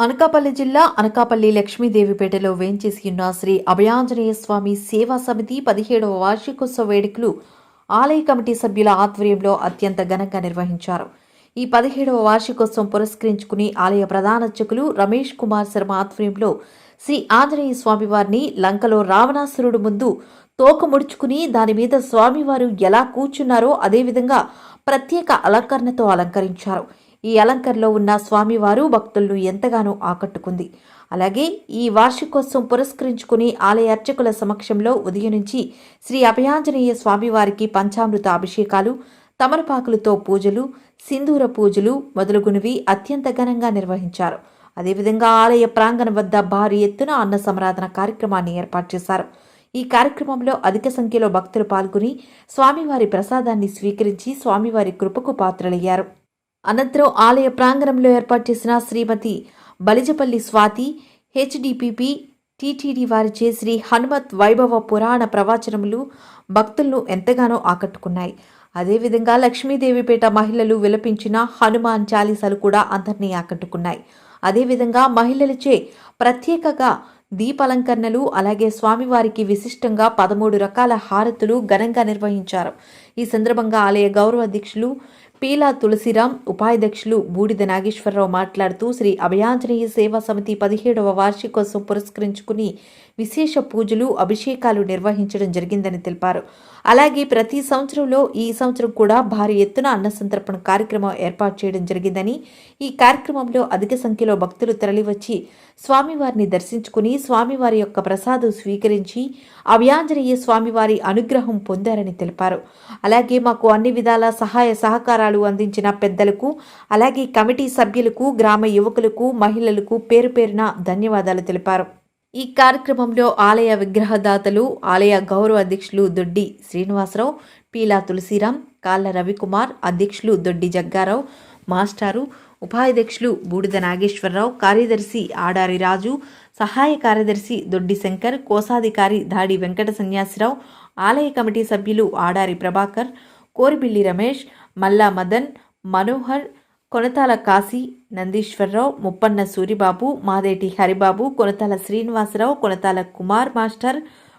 అనకాపల్లి జిల్లా అనకాపల్లి లక్ష్మీదేవిపేటలో వేంచేసి ఉన్న శ్రీ అభయాంజనేయ స్వామి సేవా సమితి పదిహేడవ వార్షికోత్సవ వేడుకలు ఆలయ కమిటీ సభ్యుల ఆధ్వర్యంలో అత్యంత ఘనంగా నిర్వహించారు. ఈ పదిహేడవ వార్షికోత్సవం పురస్కరించుకుని ఆలయ ప్రధానర్చకులు రమేష్ కుమార్ శర్మ ఆధ్వర్యంలో శ్రీ ఆంజనేయ స్వామివారిని లంకలో రావణాసురుడు ముందు తోక ముడుచుకుని దాని మీద స్వామివారు ఎలా కూర్చున్నారో అదేవిధంగా ప్రత్యేక అలంకరణతో అలంకరించారు. ఈ అలంకరణలో ఉన్న స్వామివారు భక్తులను ఎంతగానో ఆకట్టుకుంది. అలాగే ఈ వార్షికోత్సవం పురస్కరించుకుని ఆలయ అర్చకుల సమక్షంలో ఉదయం నుంచి శ్రీ అభయాంజనేయ స్వామివారికి పంచామృత అభిషేకాలు తమలపాకులతో పూజలు సింధూర పూజలు మొదలుగునవి అత్యంత ఘనంగా నిర్వహించారు. అదేవిధంగా ఆలయ ప్రాంగణం వద్ద భారీ ఎత్తున అన్న సమరాధన కార్యక్రమాన్ని ఏర్పాటు చేశారు. ఈ కార్యక్రమంలో అధిక సంఖ్యలో భక్తులు పాల్గొని స్వామివారి ప్రసాదాన్ని స్వీకరించి స్వామివారి కృపకు పాత్రలయ్యారు. అనంతరం ఆలయ ప్రాంగణంలో ఏర్పాటు చేసిన శ్రీమతి బలిజపల్లి స్వాతి హెచ్డిపిపి టీటీడీ వారిచే శ్రీ హనుమత్ వైభవ పురాణ ప్రవచనములు భక్తులను ఎంతగానో ఆకట్టుకున్నాయి. అదేవిధంగా లక్ష్మీదేవిపేట మహిళలు విలపించిన హనుమాన్ చాలీసాలు కూడా అందరినీ ఆకట్టుకున్నాయి. అదేవిధంగా మహిళలచే ప్రత్యేకగా దీపాలంకరణలు అలాగే స్వామివారికి విశిష్టంగా పదమూడు రకాల హారతులు ఘనంగా నిర్వహించారు. ఈ సందర్భంగా ఆలయ గౌరవ అధ్యక్షులు పీలా తులసిరాం ఉపాధ్యక్షులు బూడిద నాగేశ్వరరావు మాట్లాడుతూ శ్రీ అభయాంజనేయ సేవా సమితి పదిహేడవ వార్షికోత్సవం పురస్కరించుకుని విశేష పూజలు అభిషేకాలు నిర్వహించడం జరిగిందని తెలిపారు. అలాగే ప్రతి సంవత్సరంలో ఈ సంవత్సరం కూడా భారీ ఎత్తున అన్న సంతర్పణ కార్యక్రమం ఏర్పాటు చేయడం జరిగిందని ఈ కార్యక్రమంలో అధిక సంఖ్యలో భక్తులు తరలివచ్చి స్వామివారిని దర్శించుకుని స్వామివారి యొక్క ప్రసాదం స్వీకరించి అవ్యాంజనేయ స్వామివారి అనుగ్రహం పొందారని తెలిపారు. అలాగే మాకు అన్ని విధాల సహాయ సహకారాలు అందించిన పెద్దలకు అలాగే కమిటీ సభ్యులకు గ్రామ యువకులకు మహిళలకు పేరు పేరున ధన్యవాదాలు తెలిపారు. ఈ కార్యక్రమంలో ఆలయ విగ్రహదాతలు ఆలయ గౌరవ అధ్యక్షులు దొడ్డి శ్రీనివాసరావు పీలా తులసిరాం కాళ్ళ రవికుమార్ అధ్యక్షులు దొడ్డి జగ్గారావు మాస్టారు ఉపాధ్యక్షులు బూడిద నాగేశ్వరరావు కార్యదర్శి ఆడారి రాజు సహాయ కార్యదర్శి దొడ్డి శంకర్ కోశాధికారి దాడి వెంకట సన్యాసిరావు ఆలయ కమిటీ సభ్యులు ఆడారి ప్రభాకర్ కోరిబిల్లి రమేష్ మల్లా మదన్ మనోహర్ కొనతాల కాశీ నందీశ్వరరావు ముప్పన్న సూరిబాబు మాదేటి హరిబాబు కొనతాల శ్రీనివాసరావు కొనతాల కుమార్ మాస్టర్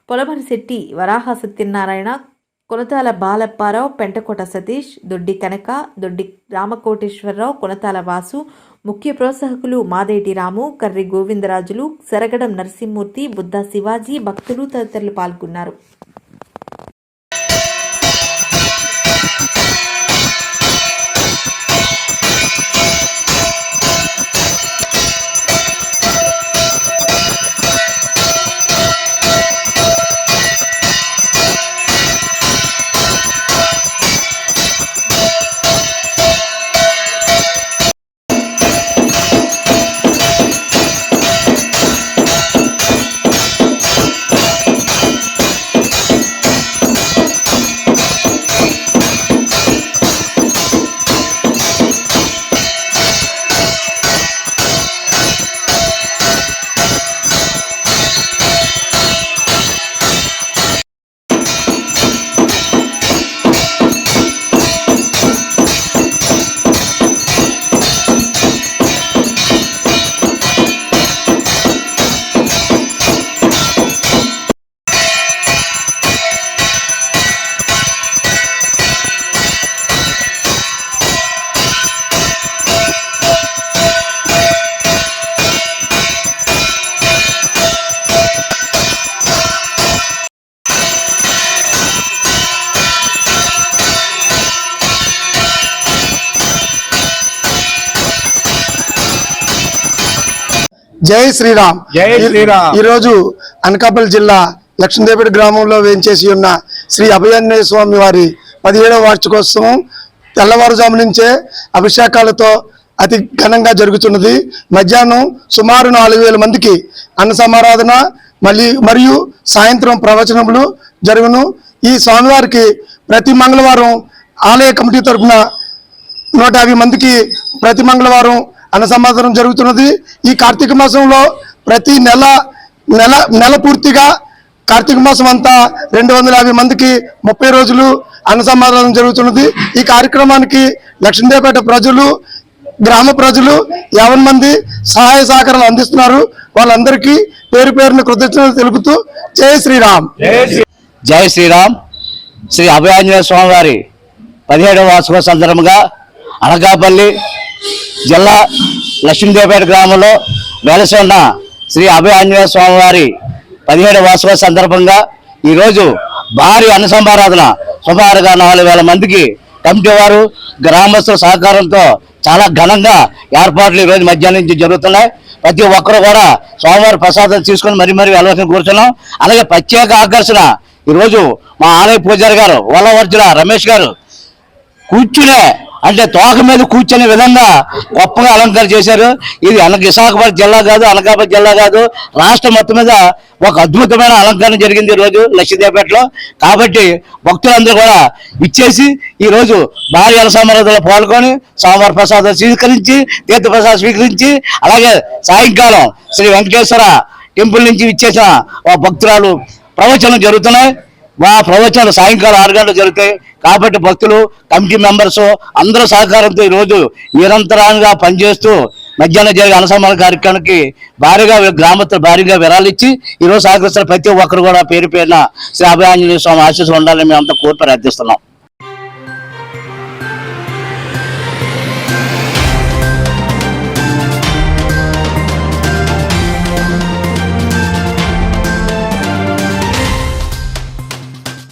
పొలమరిశెట్టి వరాహ సత్యనారాయణ కొనతాల బాలప్పారావు పెంటకోట సతీష్ దొడ్డి కనక దొడ్డి రామకోటేశ్వరరావు కొనతాల వాసు ముఖ్య ప్రోత్సాహకులు మాదేటి రాము కర్రి గోవిందరాజులు సరగడం నరసింహమూర్తి బుద్ధ శివాజీ భక్తులు తదితరులు పాల్గొన్నారు. జై శ్రీరామ్. జై శ్రీరామ్. ఈ రోజు అనకాపల్లి జిల్లా లక్ష్మీదేవిపేట గ్రామంలో వేంచేసి ఉన్న శ్రీ అభయాంజనేయ స్వామి వారి పదిహేడవ వార్షికోత్సవం తెల్లవారుజాము నుంచే అభిషేకాలతో అతి ఘనంగా జరుగుతున్నది. మధ్యాహ్నం సుమారు నాలుగు వేల మందికి అన్న సమారాధన మళ్ళీ మరియు సాయంత్రం ప్రవచనములు జరుగును. ఈ స్వామివారికి ప్రతి మంగళవారం ఆలయ కమిటీ తరపున నూట యాభై మందికి ప్రతి మంగళవారం అన్న సమాధానం జరుగుతున్నది. ఈ కార్తీక మాసంలో ప్రతి నెల నెల నెల పూర్తిగా కార్తీక మాసం అంతా రెండు వందల యాభై మందికి ముప్పై రోజులు అన్న సమాధానం జరుగుతున్నది. ఈ కార్యక్రమానికి లక్ష్మీదేవపేట ప్రజలు గ్రామ ప్రజలు యావన్ మంది సహాయ సహకారాలు అందిస్తున్నారు. వాళ్ళందరికీ పేరు పేరున కృతజ్ఞతలు తెలుపుతూ జై శ్రీరామ్. జై శ్రీరామ్. శ్రీ అభయాంజనేయ స్వామి వారి పదిహేడవ వార్షిక సందర్భంగా అనకాపల్లి జిల్లా లక్ష్మీదేవపేట గ్రామంలో వెలసి ఉన్న శ్రీ అభయ ఆంజనేయ స్వామివారి పదిహేడు వార్షిక సందర్భంగా ఈరోజు భారీ అన్నసంభారాధన సుమారుగా నాలుగు వేల మందికి కమిటీ వారు గ్రామస్తుల సహకారంతో చాలా ఘనంగా ఏర్పాట్లు ఈరోజు మధ్యాహ్నం నుంచి జరుగుతున్నాయి. ప్రతి ఒక్కరు కూడా స్వామివారి ప్రసాదం తీసుకొని మరీ మరీ వెళ్ళవలసిన కూర్చున్నాం. అలాగే ప్రత్యేక ఆకర్షణ ఈరోజు మా ఆలయ పూజారి గారు వల్లవర్జున రమేష్ గారు కూర్చునే అంటే తోక మీద కూర్చునే విధంగా గొప్పగా అలంకరణ చేశారు. ఇది అన విశాఖపట్నం జిల్లా కాదు అనకాపల్లి జిల్లా కాదు. రాష్ట్రం మొత్తం మీద ఒక అద్భుతమైన అలంకరణ జరిగింది ఈ రోజు లక్ష్మీదేవపేటలో. కాబట్టి భక్తులందరూ కూడా ఇచ్చేసి ఈ రోజు భారీ పాల్గొని సోమవార ప్రసాదం స్వీకరించి తీర్థప్రసాదం స్వీకరించి అలాగే సాయంకాలం శ్రీ వెంకటేశ్వర టెంపుల్ నుంచి ఇచ్చేసిన భక్తురాలు ప్రవచనం జరుగుతున్నాయి. మా ప్రవచనాలు సాయంకాలం ఆరు గంటలు జరుగుతాయి కాబట్టి భక్తులు కమిటీ మెంబర్స్ అందరూ సహకారంతో ఈరోజు నిరంతరంగా పనిచేస్తూ మధ్యాహ్నం జరిగే అనుసంధాన కార్యక్రమానికి భారీగా గ్రామస్తులు భారీగా విరాళిచ్చి ఈరోజు సహకరిస్తున్న ప్రతి ఒక్కరు కూడా పేరు పేరున శ్రీ అభయాంజనేయ స్వామి ఆశీస్సు ఉండాలని మేము అంతా కోరి ప్రార్థిస్తున్నాం.